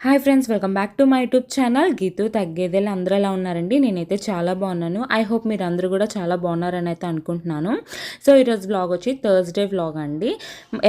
Hi friends welcome back to my YouTube channel Geethu తగ్గేదేలు అందరూ ఎలా ఉన్నారండి? నేనైతే చాలా బాగున్నాను. ఐ హోప్ మీరు అందరూ కూడా చాలా బాగున్నారని అయితే అనుకుంటున్నాను. సో ఈరోజు వ్లాగ్ వచ్చి థర్స్డే వ్లాగ్ అండి.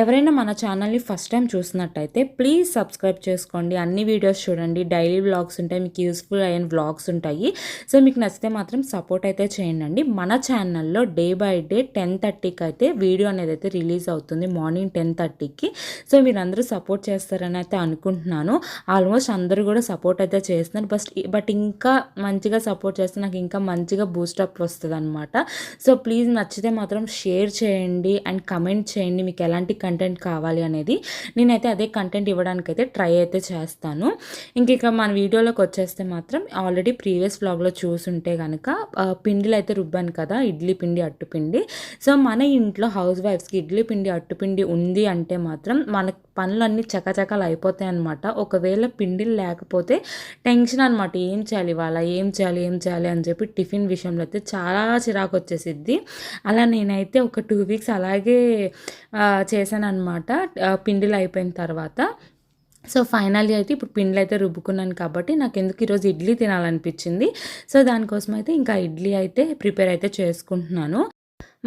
ఎవరైనా మన ఛానల్ని ఫస్ట్ టైం చూసినట్టయితే ప్లీజ్ సబ్స్క్రైబ్ చేసుకోండి. అన్ని వీడియోస్ చూడండి. డైలీ వ్లాగ్స్ ఉంటాయి. మీకు యూస్ఫుల్ అయిన వ్లాగ్స్ ఉంటాయి. సో మీకు నచ్చితే మాత్రం సపోర్ట్ అయితే చేయండి మన ఛానల్లో డే బై డే టెన్ థర్టీకి అయితే వీడియో అనేది అయితే రిలీజ్ అవుతుంది. మార్నింగ్ టెన్ థర్టీకి సో మీరు అందరూ సపోర్ట్ చేస్తారని అయితే అనుకుంటున్నాను. ఆల్మోస్ట్ అందరూ కూడా సపోర్ట్ అయితే చేస్తున్నారు. బట్ బట్ ఇంకా మంచిగా సపోర్ట్ చేస్తే నాకు ఇంకా మంచిగా బూస్టప్ వస్తుంది అనమాట సో ప్లీజ్ నచ్చితే మాత్రం షేర్ చేయండి అండ్ కమెంట్ చేయండి మీకు ఎలాంటి కంటెంట్ కావాలి అనేది. నేనైతే అదే కంటెంట్ ఇవ్వడానికి అయితే ట్రై అయితే చేస్తాను. ఇంక ఇక మన వీడియోలోకి వచ్చేస్తే మాత్రం ఆల్రెడీ ప్రీవియస్ బ్లాగ్లో చూసుంటే కనుక పిండిలు అయితే రుబ్బాను కదా ఇడ్లీ పిండి అట్టుపిండి సో మన ఇంట్లో హౌస్ వైఫ్స్కి ఇడ్లీ పిండి అట్టుపిండి ఉంది అంటే మాత్రం మన పనులన్నీ చకచకాలు అయిపోతాయి అనమాట ఒకవేళ పిండిలు లేకపోతే టెన్షన్ అనమాట ఏం చేయాలి ఇవాళ? ఏం చేయాలి? ఏం చేయాలి? అని చెప్పి టిఫిన్ విషయంలో అయితే చాలా చిరాకు వచ్చేసిద్ది. అలా నేనైతే ఒక టూ వీక్స్ అలాగే చేశాను అనమాట పిండిలు అయిపోయిన తర్వాత. సో ఫైనల్లీ అయితే ఇప్పుడు పిండిలు అయితే రుబ్బుకున్నాను కాబట్టి నాకు ఎందుకు ఈరోజు ఇడ్లీ తినాలనిపించింది. సో దానికోసం అయితే ఇంకా ఇడ్లీ అయితే ప్రిపేర్ అయితే చేసుకుంటున్నాను.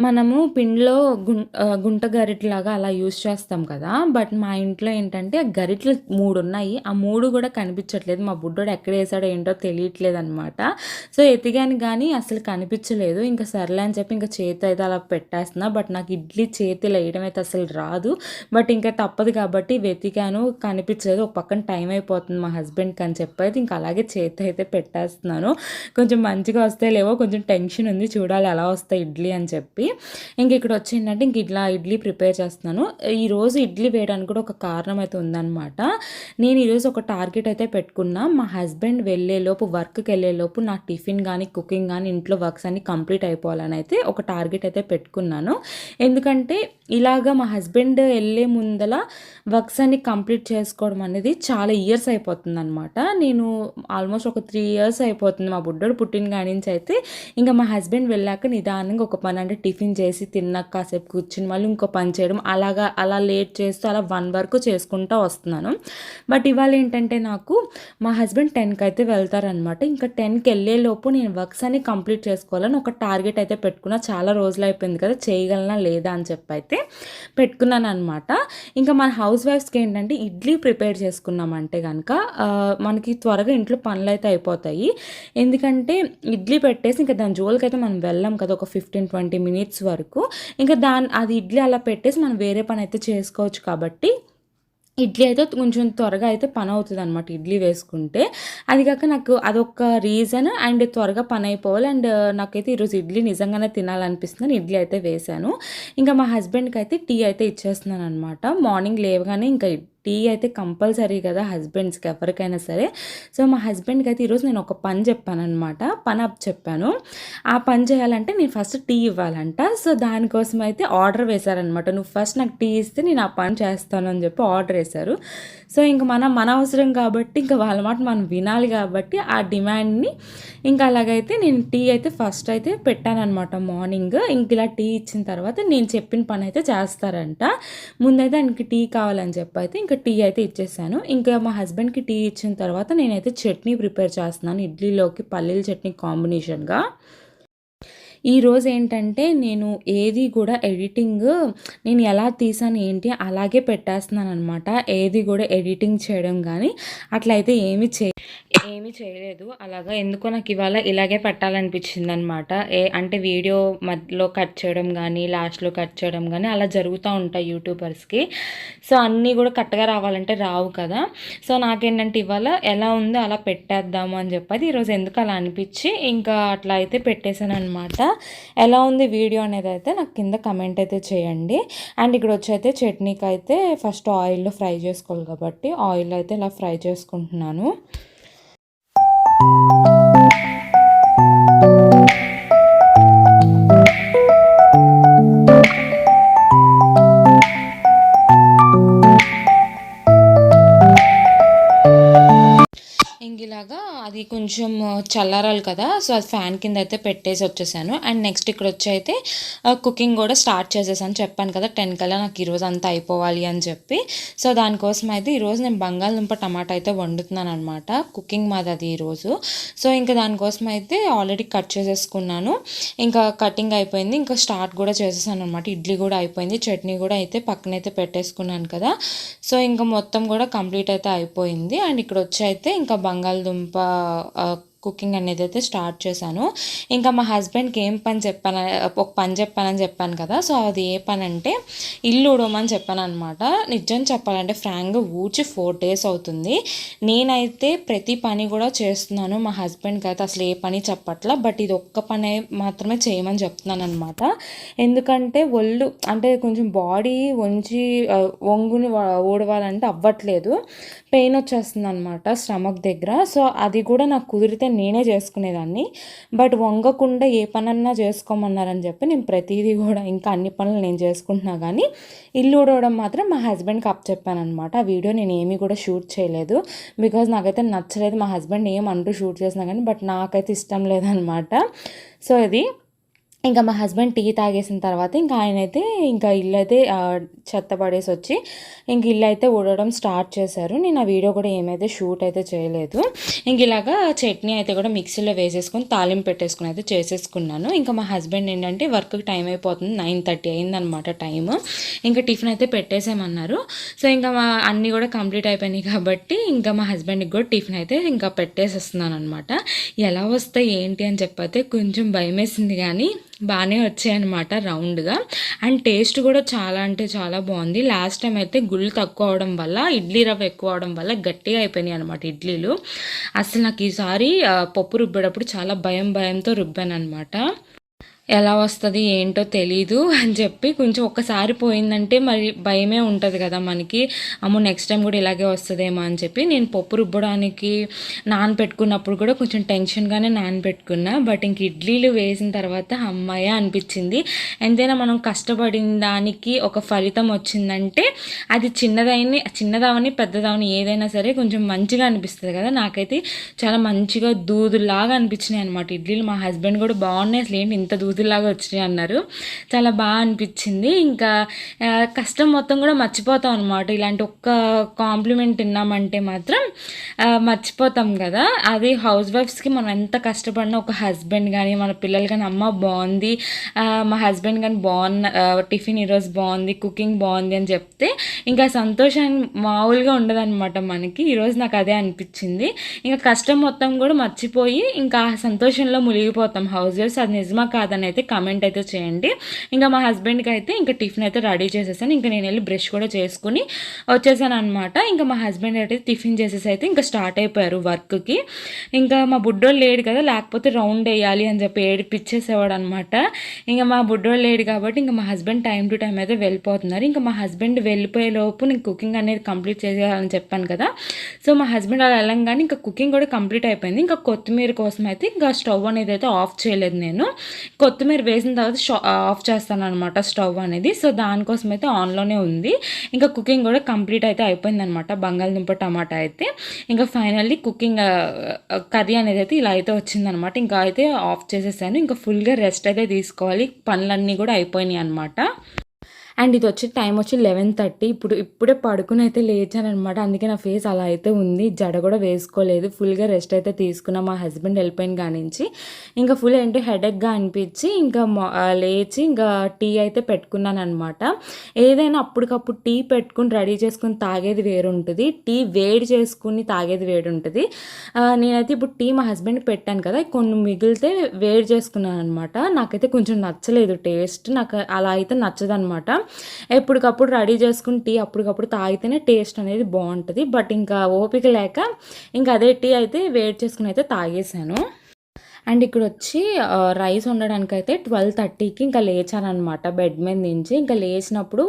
మనము పిండిలో గుం గుంట గరిటలాగా అలా యూస్ చేస్తాం కదా. బట్ మా ఇంట్లో ఏంటంటే గరిటలు మూడు ఉన్నాయి ఆ మూడు కూడా కనిపించట్లేదు. మా బుడ్డోడు ఎక్కడ వేసాడో ఏంటో తెలియట్లేదు అనమాట సో ఎతిగాను కానీ అసలు కనిపించలేదు. ఇంకా సర్లే అని చెప్పి ఇంకా చేతి అయితే అలా పెట్టేస్తున్నా. బట్ నాకు ఇడ్లీ చేతిలో వేయడం అయితే అసలు రాదు. బట్ ఇంకా తప్పదు కాబట్టి వెతికాను కనిపించలేదు. ఒక పక్కన టైం అయిపోతుంది మా హస్బెండ్కి అని చెప్పి అయితే ఇంకా అలాగే చేతి అయితే పెట్టేస్తున్నాను. కొంచెం మంచిగా వస్తే లేవో కొంచెం టెన్షన్ ఉంది. చూడాలి ఎలా వస్తాయి ఇడ్లీ అని చెప్పి. ఇంక ఇక్కడ వచ్చిందంటే ఇంక ఇట్లా ఇడ్లీ ప్రిపేర్ చేస్తున్నాను. ఈరోజు ఇడ్లీ వేయడానికి కూడా ఒక కారణం అయితే ఉందన్నమాట. నేను ఈరోజు ఒక టార్గెట్ అయితే పెట్టుకున్నా. మా హస్బెండ్ వెళ్ళేలోపు వర్క్కి వెళ్ళేలోపు నా టిఫిన్ కానీ కుకింగ్ కానీ ఇంట్లో వర్క్స్ అన్ని కంప్లీట్ అయిపోవాలని అయితే ఒక టార్గెట్ అయితే పెట్టుకున్నాను. ఎందుకంటే ఇలాగా మా హస్బెండ్ వెళ్ళే ముందల వర్క్స్ అన్ని కంప్లీట్ చేసుకోవడం అనేది చాలా ఇయర్స్ అయిపోతుంది అనమాట నేను ఆల్మోస్ట్ ఒక త్రీ ఇయర్స్ అయిపోతుంది మా బుడ్డోడు పుట్టిన కాడి నుంచి అయితే. ఇంకా మా హస్బెండ్ వెళ్ళాక నిదానంగా ఒక పని అంటే టిఫిన్ టిఫిన్ చేసి తిన్నాక కాసేపు కూర్చుని మళ్ళీ ఇంకో పని చేయడం అలాగా అలా లేట్ చేస్తూ అలా వన్ వరకు చేసుకుంటూ వస్తున్నాను. బట్ ఇవాళ ఏంటంటే నాకు మా హస్బెండ్ టెన్కి అయితే వెళ్తారనమాట ఇంకా టెన్కి వెళ్ళేలోపు నేను వర్క్స్ అన్ని కంప్లీట్ చేసుకోవాలని ఒక టార్గెట్ అయితే పెట్టుకున్నా. చాలా రోజులు అయిపోయింది కదా చేయగలనా లేదా అని చెప్పి అయితే పెట్టుకున్నాను అనమాట ఇంకా మన హౌస్ వైఫ్స్కి ఏంటంటే ఇడ్లీ ప్రిపేర్ చేసుకున్నామంటే కనుక మనకి త్వరగా ఇంట్లో పనులు అయితే అయిపోతాయి. ఎందుకంటే ఇడ్లీ పెట్టేసి ఇంకా దాని జోలికి అయితే మనం వెళ్ళాం కదా ఒక ఫిఫ్టీన్ ట్వంటీ మినిట్స్ వరకు. ఇంకా దాని అది ఇడ్లీ అలా పెట్టేసి మనం వేరే పని అయితే చేసుకోవచ్చు కాబట్టి ఇడ్లీ అయితే కొంచెం త్వరగా అయితే పని అవుతుంది అనమాట ఇడ్లీ వేసుకుంటే. అది కాక నాకు అదొక రీజన్ అండ్ త్వరగా పని అయిపోవాలి అండ్ నాకైతే ఈరోజు ఇడ్లీ నిజంగానే తినాలనిపిస్తుంది ఇడ్లీ అయితే వేశాను. ఇంకా మా హస్బెండ్కి అయితే టీ అయితే ఇచ్చేస్తున్నాను అనమాట మార్నింగ్ లేవగానే ఇంకా టీ అయితే కంపల్సరీ కదా హస్బెండ్స్కి ఎవరికైనా సరే. సో మా హస్బెండ్కి అయితే ఈరోజు నేను ఒక పని చెప్పాను అనమాట పని అప్ చెప్పాను. ఆ పని చేయాలంటే నేను ఫస్ట్ టీ ఇవ్వాలంట. సో దానికోసం అయితే ఆర్డర్ వేశారనమాట నువ్వు ఫస్ట్ నాకు టీ ఇస్తే నేను ఆ పని చేస్తాను అని చెప్పి ఆర్డర్ వేశారు. సో ఇంక మనం మన అవసరం కాబట్టి ఇంకా వాళ్ళ మాట మనం వినాలి కాబట్టి ఆ డిమాండ్ని ఇంకా అలాగైతే నేను టీ అయితే ఫస్ట్ అయితే పెట్టానమాట మార్నింగ్. ఇంక ఇలా టీ ఇచ్చిన తర్వాత నేను చెప్పిన పని అయితే చేస్తారంట. ముందైతే ఆయనకి టీ కావాలని చెప్పి అయితే ఇంకా టీ అయితే ఇచ్చేసాను. ఇంకా మా హస్బెండ్కి టీ ఇచ్చిన తర్వాత నేనైతే చట్నీ ప్రిపేర్ చేస్తున్నాను ఇడ్లీలోకి పల్లీల చట్నీ కాంబినేషన్గా. ఈరోజు ఏంటంటే నేను ఏది కూడా ఎడిటింగ్ నేను ఎలా తీసాను ఏంటి అలాగే పెట్టేస్తున్నాను అనమాట ఏది కూడా ఎడిటింగ్ చేయడం కానీ అట్లయితే ఏమి చే ఏమీ చేయలేదు. అలాగా ఎందుకో నాకు ఇవాళ ఇలాగే పెట్టాలనిపించింది అనమాట ఏ అంటే వీడియో మధ్యలో కట్ చేయడం కానీ లాస్ట్లో కట్ చేయడం కానీ అలా జరుగుతూ ఉంటాయి యూట్యూబర్స్కి. సో అన్నీ కూడా కరెక్ట్గా రావాలంటే రావు కదా. సో నాకేంటంటే ఇవాళ ఎలా ఉందో అలా పెట్టేద్దాము అని చెప్పి ఈరోజు ఎందుకు అలా అనిపించి ఇంకా అట్లా అయితే పెట్టేశాను అనమాట ఎలా ఉంది వీడియో అనేది అయితే నాకు కింద కమెంట్ అయితే చేయండి. అండ్ ఇక్కడ వచ్చి అయితే చట్నీకి అయితే ఫస్ట్ ఆయిల్లో ఫ్రై చేసుకోవాలి కాబట్టి ఆయిల్ అయితే ఇలా ఫ్రై చేసుకుంటున్నాను. అది కొంచెం చల్లారాలి కదా సో అది ఫ్యాన్ కింద అయితే పెట్టేసి వచ్చేసాను. అండ్ నెక్స్ట్ ఇక్కడ వచ్చి అయితే కుకింగ్ కూడా స్టార్ట్ చేసేసాను. చెప్పాను కదా టెన్ కల్లా నాకు ఈరోజు అంతా అయిపోవాలి అని చెప్పి. సో దానికోసం అయితే ఈరోజు నేను బంగాళదుంప టమాటా అయితే వండుతున్నాను అనమాట కుకింగ్ మాది అది ఈరోజు సో ఇంకా దానికోసం అయితే ఆల్రెడీ కట్ చేసేసుకున్నాను. ఇంకా కటింగ్ అయిపోయింది. ఇంకా స్టార్ట్ కూడా చేసేసాను అనమాట ఇడ్లీ కూడా అయిపోయింది. చట్నీ కూడా అయితే పక్కనైతే పెట్టేసుకున్నాను కదా. సో ఇంకా మొత్తం కూడా కంప్లీట్ అయితే అయిపోయింది. అండ్ ఇక్కడ వచ్చి అయితే ఇంకా బంగాళదుంప కుకింగ్ అనేది అయితే స్టార్ట్ చేశాను. ఇంకా మా హస్బెండ్కి ఏం పని చెప్పాను ఒక పని చెప్పానని చెప్పాను కదా సో అది ఏ పని అంటే ఇల్లు ఉడమని చెప్పాను అనమాట నిజం చెప్పాలంటే ఫ్రాంక్గా ఊడ్చి ఫోర్ డేస్ అవుతుంది. నేనైతే ప్రతి పని కూడా చేస్తున్నాను మా హస్బెండ్కి అయితే అసలు ఏ పని చెప్పట్లా బట్ ఇది ఒక్క పని మాత్రమే చేయమని చెప్తున్నాను అనమాట ఎందుకంటే ఒళ్ళు అంటే కొంచెం బాడీ వంచి వంగుని ఊడవాలంటే అవ్వట్లేదు. పెయిన్ వచ్చేస్తుంది అనమాట స్టమక్ దగ్గర. సో అది కూడా నాకు కుదిరితే నేనే చేసుకునేదాన్ని. బట్ వంగకుండా ఏ పనన్నా చేసుకోమన్నారని చెప్పి నేను ప్రతిదీ కూడా ఇంకా అన్ని పనులు నేను చేసుకుంటున్నా కానీ ఇల్లు ఊడవడం మాత్రం మా హస్బెండ్కి అప్ చెప్పాను అనమాట ఆ వీడియో నేను ఏమీ కూడా షూట్ చేయలేదు. బికాజ్ నాకైతే నచ్చలేదు మా హస్బెండ్ ఏం అంటూ షూట్ చేసినా కానీ బట్ నాకైతే ఇష్టం లేదనమాట సో ఇది. ఇంకా మా హస్బెండ్ టీ తాగేసిన తర్వాత ఇంకా ఆయన అయితే ఇంకా ఇల్లు అయితే చెత్త పడేసి వచ్చి ఇంక ఇల్లు అయితే ఊడడం స్టార్ట్ చేశారు. నేను ఆ వీడియో కూడా ఏమైతే షూట్ అయితే చేయలేదు. ఇంక ఇలాగా చట్నీ అయితే కూడా మిక్సీలో వేసేసుకొని తాలింపు పెట్టేసుకుని అయితే చేసేసుకున్నాను. ఇంకా మా హస్బెండ్ ఏంటంటే వర్క్కి టైం అయిపోతుంది. నైన్ థర్టీ అయిందనమాట టైం ఇంకా టిఫిన్ అయితే పెట్టేసామన్నారు సో ఇంకా మా అన్నీ కూడా కంప్లీట్ అయిపోయినాయి కాబట్టి ఇంకా మా హస్బెండ్కి కూడా టిఫిన్ అయితే ఇంకా పెట్టేసేస్తున్నాను అనమాట ఎలా వస్తాయి ఏంటి అని చెప్పైతే కొంచెం భయం వేసింది కానీ బాగానే వచ్చాయన్నమాట రౌండ్గా. అండ్ టేస్ట్ కూడా చాలా అంటే చాలా బాగుంది. లాస్ట్ టైం అయితే గుళ్ళు తక్కువ అవడం వల్ల ఇడ్లీ రవ్వ ఎక్కువ అవడం వల్ల గట్టిగా అయిపోయినాయి అనమాట ఇడ్లీలు. అసలు నాకు ఈసారి పప్పు రుబ్బేటప్పుడు చాలా భయం భయంతో రుబ్బాను అనమాట ఎలా వస్తుంది ఏంటో తెలీదు అని చెప్పి కొంచెం ఒక్కసారి పోయిందంటే మరి భయమే ఉంటుంది కదా మనకి. అమ్మో నెక్స్ట్ టైం కూడా ఇలాగే వస్తుందేమో అని చెప్పి నేను పప్పు రుబ్బడానికి నానబెట్టుకున్నప్పుడు కూడా కొంచెం టెన్షన్గానే నానబెట్టుకున్నా బట్ ఇంక ఇడ్లీలు వేసిన తర్వాత అమ్మాయ అనిపించింది. ఎంతైనా మనం కష్టపడిన దానికి ఒక ఫలితం వచ్చిందంటే అది చిన్నదైన చిన్నదవని పెద్దదవని ఏదైనా సరే కొంచెం మంచిగా అనిపిస్తుంది కదా. నాకైతే చాలా మంచిగా దూదులాగా అనిపించినాయి అనమాట ఇడ్లీలు. మా హస్బెండ్ కూడా బాగున్నాయి. అసలు ఏంటి ఇంత దూదు రోజుల్లాగా వచ్చినాయి అన్నారు. చాలా బాగా అనిపించింది. ఇంకా కష్టం మొత్తం కూడా మర్చిపోతాం అనమాట ఇలాంటి ఒక్క కాంప్లిమెంట్ తిన్నామంటే మాత్రం మర్చిపోతాం కదా. అది హౌస్ వైఫ్స్కి మనం ఎంత కష్టపడినా ఒక హస్బెండ్ కానీ మన పిల్లలు కానీ అమ్మ బాగుంది మా హస్బెండ్ కానీ బాగున్న టిఫిన్ ఈరోజు బాగుంది కుకింగ్ బాగుంది అని చెప్తే ఇంకా సంతోషం మామూలుగా ఉండదన్నమాట మనకి. ఈరోజు నాకు అదే అనిపించింది. ఇంకా కష్టం మొత్తం కూడా మర్చిపోయి ఇంకా సంతోషంలో మునిగిపోతాం. హౌస్ వైఫ్స్ అది నిజమా కాదని అయితే కమెంట్ అయితే చేయండి. ఇంకా మా హస్బెండ్కి అయితే ఇంకా టిఫిన్ అయితే రెడీ చేసేసాను. ఇంకా నేను వెళ్ళి బ్రష్ కూడా చేసుకుని వచ్చేసాను అనమాట ఇంకా మా హస్బెండ్ అయితే టిఫిన్ చేసేసి అయితే ఇంకా స్టార్ట్ అయిపోయారు వర్క్కి ఇంకా మా బుడ్డోళ్ళు లేడు కదా లేకపోతే రౌండ్ వేయాలి అని చెప్పి ఏడిపిచ్చేసేవాడు అనమాట ఇంకా మా బుడ్డోళ్ళు లేడు కాబట్టి ఇంకా మా హస్బెండ్ టైం టు టైం అయితే వెళ్ళిపోతున్నారు. ఇంకా మా హస్బెండ్ వెళ్ళిపోయే లోపు నేను కుకింగ్ అనేది కంప్లీట్ చేసేయాలని చెప్పాను కదా. సో మా హస్బెండ్ అలా వెళ్ళంగానే ఇంకా కుకింగ్ కూడా కంప్లీట్ అయిపోయింది. ఇంకా కొత్తిమీర కోసం అయితే ఇంకా స్టవ్ అనేది అయితే ఆఫ్ చేయలేదు నేను. కొత్త కొత్తిమీర వేసిన తర్వాత ఆఫ్ చేస్తాను అనమాట స్టవ్ అనేది. సో దానికోసం అయితే ఆన్లోనే ఉంది. ఇంకా కుకింగ్ కూడా కంప్లీట్ అయితే అయిపోయింది అనమాట బంగాళదుంప టమాటా అయితే. ఇంకా ఫైనల్లీ కుకింగ్ కర్రీ అనేది అయితే ఇలా అయితే వచ్చిందనమాట ఇంకా అయితే ఆఫ్ చేసేసాను. ఇంకా ఫుల్గా రెస్ట్ అయితే తీసుకోవాలి. పనులన్నీ కూడా అయిపోయినాయి అనమాట అండ్ ఇది వచ్చి టైం వచ్చి లెవెన్ థర్టీ. ఇప్పుడు ఇప్పుడే పడుకుని అయితే లేచాను అనమాట అందుకే నా ఫేస్ అలా అయితే ఉంది. జడ కూడా వేసుకోలేదు. ఫుల్గా రెస్ట్ అయితే తీసుకున్నా. మా హస్బెండ్ వెళ్ళిపోయిన కానించి ఇంకా ఫుల్ ఏంటో హెడేక్గా అనిపించి ఇంకా లేచి ఇంకా టీ అయితే పెట్టుకున్నాను అనమాట ఏదైనా అప్పటికప్పుడు టీ పెట్టుకుని రెడీ చేసుకుని తాగేది వేరుంటుంది. టీ వేడి చేసుకుని తాగేది వేడి ఉంటుంది నేనైతే ఇప్పుడు టీ మా హస్బెండ్ పెట్టాను కదా. కొన్ని మిగిలితే వేడి చేసుకున్నాను అనమాట నాకైతే కొంచెం నచ్చలేదు టేస్ట్. నాకు అలా అయితే నచ్చదనమాట ఎప్పటికప్పుడు రెడీ చేసుకుని టీ అప్పటికప్పుడు తాగితేనే టేస్ట్ అనేది బాగుంటుంది. బట్ ఇంకా ఓపిక లేక ఇంకా అదే టీ అయితే వేడి చేసుకుని అయితే తాగేసాను. అండ్ ఇక్కడ వచ్చి రైస్ వండడానికి అయితే ట్వెల్వ్ థర్టీకి ఇంకా లేచానమాట బెడ్ మీద నుంచి. ఇంకా లేచినప్పుడు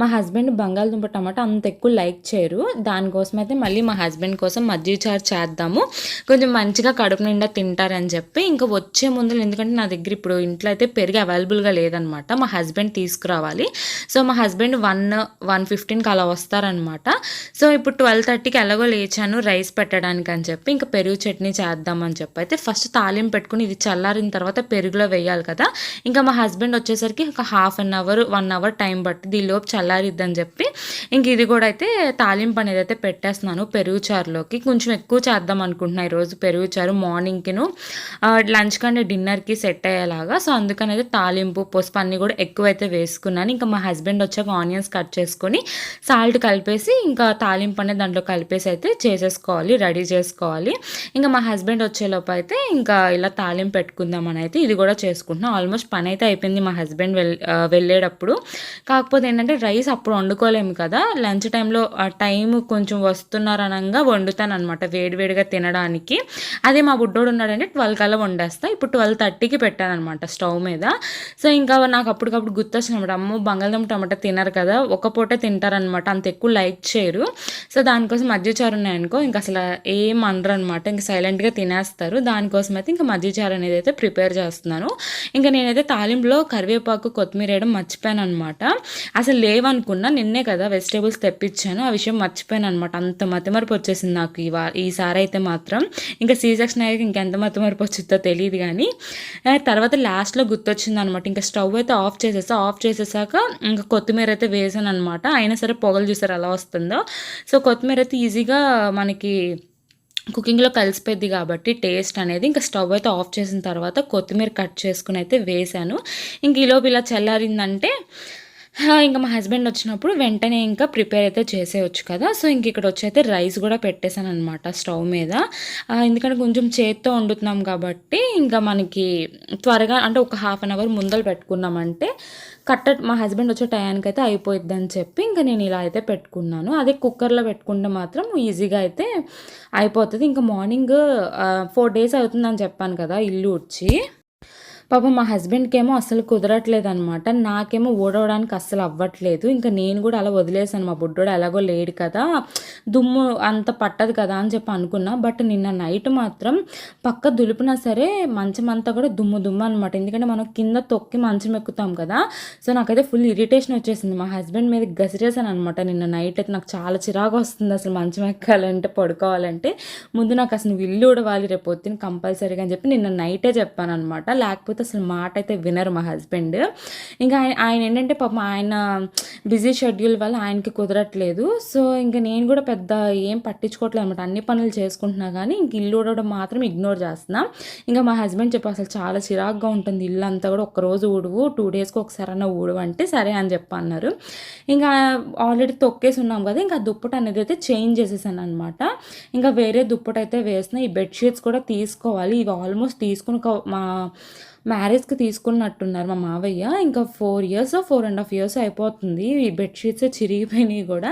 మా హస్బెండ్ బంగాళదుంప టమాటా అంత ఎక్కువ లైక్ చేయరు. దానికోసం అయితే మళ్ళీ మా హస్బెండ్ కోసం మజ్జిగ చారు చేద్దాము. కొంచెం మంచిగా కడుపు నిండా తింటారని చెప్పి ఇంకా వచ్చే ముందు ఎందుకంటే నా దగ్గర ఇప్పుడు ఇంట్లో అయితే పెరిగి అవైలబుల్గా లేదనమాట మా హస్బెండ్ తీసుకురావాలి. సో మా హస్బెండ్ వన్ వన్ ఫిఫ్టీన్కి అలా వస్తారనమాట సో ఇప్పుడు ట్వెల్వ్ థర్టీకి ఎలాగో లేచాను రైస్ పెట్టడానికి అని చెప్పి ఇంకా పెరుగు చట్నీ చేద్దామని చెప్పి అయితే ఫస్ట్ తాలింపు పెట్టుకుని ఇది చల్లారిన తర్వాత పెరుగులో వేయాలి కదా. ఇంకా మా హస్బెండ్ వచ్చేసరికి ఒక half an hour one hour time పట్టి లోపు చల్లారిద్దని చెప్పి ఇంక ఇది కూడా అయితే తాలింపు అనేది అయితే పెట్టేస్తున్నాను పెరుగు చారులోకి. కొంచెం ఎక్కువ చేద్దాం అనుకుంటున్నాను ఈరోజు పెరుగు చారు మార్నింగ్కిను. లంచ్ కంటే డిన్నర్కి సెట్ అయ్యేలాగా. సో అందుకని అయితే తాలింపు పసుపు అన్నీ కూడా ఎక్కువ అయితే వేసుకున్నాను. ఇంకా మా హస్బెండ్ వచ్చాక ఆనియన్స్ కట్ చేసుకొని సాల్ట్ కలిపేసి ఇంకా తాలింపు అనేది దాంట్లో కలిపేసి అయితే చేసేసుకోవాలి రెడీ చేసుకోవాలి. ఇంకా మా హస్బెండ్ వచ్చేలోపు అయితే ఇంకా ఇలా తాలింపు పెట్టుకుందామని అయితే ఇది కూడా చేసుకుంటున్నాం. ఆల్మోస్ట్ పని అయితే అయిపోయింది మా హస్బెండ్ వెళ్ వెళ్ళేటప్పుడు. కాకపోతే ఏంటంటే రైస్ అప్పుడు వండుకోలేము కదా. లంచ్ టైంలో టైం కొంచెం వస్తున్నారనంగా వండుతాను అనమాట వేడివేడిగా తినడానికి. అదే మా బుడ్డోడు ఉన్నాడంటే ట్వెల్వ్ కల్లా వండేస్తా. ఇప్పుడు ట్వెల్వ్ థర్టీకి పెట్టాను అనమాట స్టవ్ మీద. సో ఇంకా నాకు అప్పటికప్పుడు గుర్తొచ్చినమాట అమ్మో బంగాళదుంప టమాటా తినరు కదా. ఒక పూటే తింటారనమాట అంత ఎక్కువ లైక్ చేయరు. సో దానికోసం మధ్యచారు ఉన్నాయనుకో ఇంకా అసలు ఏం అనరు అనమాట ఇంకా సైలెంట్గా తినేస్తారు. దానికోసం అయితే ఇంకా మజ్జిచారు అనేది అయితే ప్రిపేర్ చేస్తున్నాను. ఇంకా నేనైతే తాలింపులో కరివేపాకు కొత్తిమీర వేయడం మర్చిపోయాను అనమాట అసలు లేవనుకున్నా నిన్నే కదా వెజిటేబుల్స్ తెప్పించాను. ఆ విషయం మర్చిపోయాను అనమాట అంత మతిమరపు వచ్చేసింది నాకు ఈ ఈసారి అయితే మాత్రం. ఇంకా సీ సెక్షన్ అయ్యాక ఇంకెంత మతిమరపు వచ్చిందో తెలియదు కానీ తర్వాత లాస్ట్లో గుర్తొచ్చింది అనమాట ఇంకా స్టవ్ అయితే ఆఫ్ చేసేసా ఆఫ్ చేసేసాక ఇంకా కొత్తిమీర అయితే వేసాను అనమాట అయినా సరే పొగలు చూసారు ఎలా వస్తుందో. సో కొత్తిమీర అయితే ఈజీగా మనకి కుకింగ్లో కలిసిపోద్ది కాబట్టి టేస్ట్ అనేది ఇంకా స్టవ్ అయితే ఆఫ్ చేసిన తర్వాత కొత్తిమీర కట్ చేసుకుని అయితే వేసాను. ఇంక ఈలోపు ఇలా చల్లారిందంటే ఇంకా మా హస్బెండ్ వచ్చినప్పుడు వెంటనే ఇంకా ప్రిపేర్ అయితే చేసేయచ్చు కదా. సో ఇంక ఇక్కడ వచ్చి అయితే రైస్ కూడా పెట్టేశాను అనమాట స్టవ్ మీద. ఎందుకంటే కొంచెం చేత్తో వండుతున్నాం కాబట్టి ఇంకా మనకి త్వరగా అంటే ఒక హాఫ్ అన్ అవర్ ముందలు పెట్టుకున్నామంటే కట్ట మా హస్బెండ్ వచ్చే టయానికి అయితే అయిపోయిద్ది అని చెప్పి ఇంకా నేను ఇలా అయితే పెట్టుకున్నాను. అదే కుక్కర్లో పెట్టుకుంటే మాత్రం ఈజీగా అయితే అయిపోతుంది. ఇంకా మార్నింగ్ ఫోర్ డేస్ అవుతుందని చెప్పాను కదా ఇల్లు వచ్చి పాపం మా హస్బెండ్కి ఏమో అసలు కుదరట్లేదు అనమాట నాకేమో ఓడవడానికి అస్సలు అవ్వట్లేదు. ఇంకా నేను కూడా అలా వదిలేసాను మా బుడ్డోడు ఎలాగో లేడు కదా. దుమ్ము అంత పట్టదు కదా అని చెప్పి అనుకున్నా. బట్ నిన్న నైట్ మాత్రం పక్క దులిపినా సరే మంచం అంతా కూడా దుమ్ము దుమ్ము అనమాట ఎందుకంటే మనం కింద తొక్కి మంచం ఎక్కుతాం కదా. సో నాకైతే ఫుల్ ఇరిటేషన్ వచ్చేసింది. మా హస్బెండ్ మీద గసిరేసాను అనమాట నిన్న నైట్ అయితే నాకు చాలా చిరాకు వస్తుంది అసలు మంచం ఎక్కాలంటే పడుకోవాలంటే. ముందు నాకు అసలు ఇల్లు ఉడవాలి రేపు పొద్దున్న కంపల్సరీగా అని చెప్పి నిన్న నైటే చెప్పాను అనమాట లేకపోతే లేకపోతే అసలు మాట అయితే వినరు మా హస్బెండ్. ఇంకా ఆయన ఆయన ఏంటంటే పాపం ఆయన బిజీ షెడ్యూల్ వల్ల ఆయనకి కుదరట్లేదు. సో ఇంకా నేను కూడా పెద్ద ఏం పట్టించుకోవట్లేదు అనమాట అన్ని పనులు చేసుకుంటున్నా కానీ ఇంక ఇల్లు ఊడవడం మాత్రం ఇగ్నోర్ చేస్తున్నా. ఇంకా మా హస్బెండ్ చెప్పి అసలు చాలా చిరాగ్గా ఉంటుంది ఇల్లు అంతా కూడా ఒక్కరోజు ఊడువు. టూ డేస్కి ఒకసారి అన్న ఊడువు అంటే సరే అని చెప్పి అన్నారు. ఇంకా ఆల్రెడీ తొక్కేసి ఉన్నాం కదా ఇంకా దుప్పట అనేది అయితే చేంజ్ చేసేసాను అనమాట ఇంకా వేరే దుప్పట అయితే వేసిన ఈ బెడ్షీట్స్ కూడా తీసుకోవాలి. ఇవి ఆల్మోస్ట్ తీసుకుని మా మ్యారేజ్కి తీసుకున్నట్టున్నారు మా మావయ్య. ఇంకా four years four and half years అయిపోతుంది. ఈ బెడ్షీట్స్ చిరిగిపోయినాయి కూడా.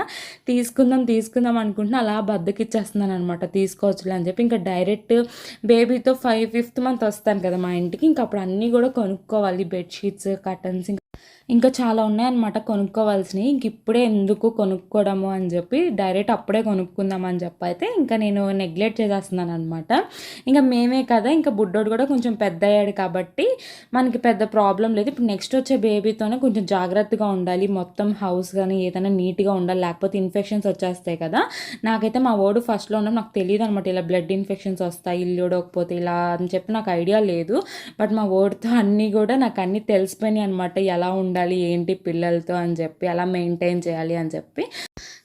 తీసుకుందాం తీసుకుందాం అనుకుంటున్నా అలా బద్దకిచ్చేస్తున్నాను అనమాట తీసుకోవచ్చులే అని చెప్పి ఇంకా డైరెక్ట్ బేబీతో ఫైవ్ ఫిఫ్త్ మంత్ వస్తాను కదా మా ఇంటికి. ఇంకా అప్పుడు అన్నీ కూడా కొనుక్కోవాలి. బెడ్షీట్స్ కర్టన్స్ ఇంకా చాలా ఉన్నాయన్నమాట కొనుక్కోవాల్సినవి. ఇంక ఇప్పుడే ఎందుకు కొనుక్కోవడము అని చెప్పి డైరెక్ట్ అప్పుడే కొనుక్కుందాం అని చెప్పి అయితే ఇంకా నేను నెగ్లెక్ట్ చేసేస్తున్నాను అనమాట ఇంకా మేమే కదా ఇంకా బుడ్డోడు కూడా కొంచెం పెద్ద అయ్యాడు కాబట్టి మనకి పెద్ద ప్రాబ్లం లేదు. ఇప్పుడు నెక్స్ట్ వచ్చే బేబీతోనే కొంచెం జాగ్రత్తగా ఉండాలి. మొత్తం హౌస్ కానీ ఏదైనా నీట్గా ఉండాలి. లేకపోతే ఇన్ఫెక్షన్స్ వచ్చేస్తాయి కదా. నాకైతే మా ఓడు ఫస్ట్లో ఉండడం నాకు తెలియదు అనమాట ఇలా బ్లడ్ ఇన్ఫెక్షన్స్ వస్తాయి ఇల్లు ఉడకపోతే ఇలా అని చెప్పి నాకు ఐడియా లేదు. బట్ మా ఓడితో అన్నీ కూడా నాకు అన్నీ తెలిసిపోయినాయి అనమాట ఎలా ఉండాలి ఉండాలి ఏంటి పిల్లలతో అని చెప్పి అలా మెయింటైన్ చేయాలి అని చెప్పి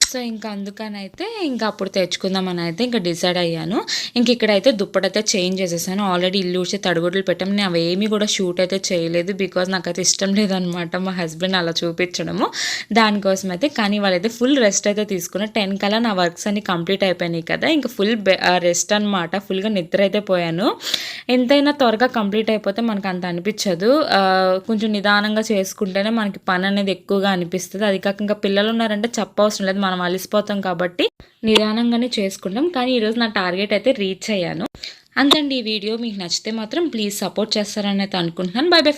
సో ఇంకా అందుకనైతే ఇంకా అప్పుడు తెచ్చుకుందామని అయితే ఇంకా డిసైడ్ అయ్యాను. ఇంక ఇక్కడైతే దుప్పటైతే చేంజ్ చేసేసాను. ఆల్రెడీ ఇల్లు ఊడ్చి తడుగుడ్లు పెట్టాము. నేను అవేమీ కూడా షూట్ అయితే చేయలేదు బికాజ్ నాకైతే ఇష్టం లేదనమాట మా హస్బెండ్ అలా చూపించడము. దానికోసం అయితే కానీ వాళ్ళైతే ఫుల్ రెస్ట్ అయితే తీసుకున్న. టెన్ కల్లా నా వర్క్స్ అన్ని కంప్లీట్ అయిపోయినాయి కదా. ఇంకా ఫుల్ రెస్ట్ అనమాట ఫుల్గా నిద్ర అయితే పోయాను. ఎంతైనా త్వరగా కంప్లీట్ అయిపోతే మనకు అంత అనిపించదు. కొంచెం నిదానంగా చేసుకుంటేనే మనకి పని అనేది ఎక్కువగా అనిపిస్తుంది. అది కాక ఇంకా పిల్లలు ఉన్నారంటే చెప్పవసరం లేదు. మనం మనం అలసిపోతాం కాబట్టి నిదానంగానే చేసుకుంటాం. కానీ ఈరోజు నా టార్గెట్ అయితే రీచ్ అయ్యాను. అంతండి ఈ వీడియో మీకు నచ్చితే మాత్రం ప్లీజ్ సపోర్ట్ చేస్తారని అయితే అనుకుంటున్నాను. By by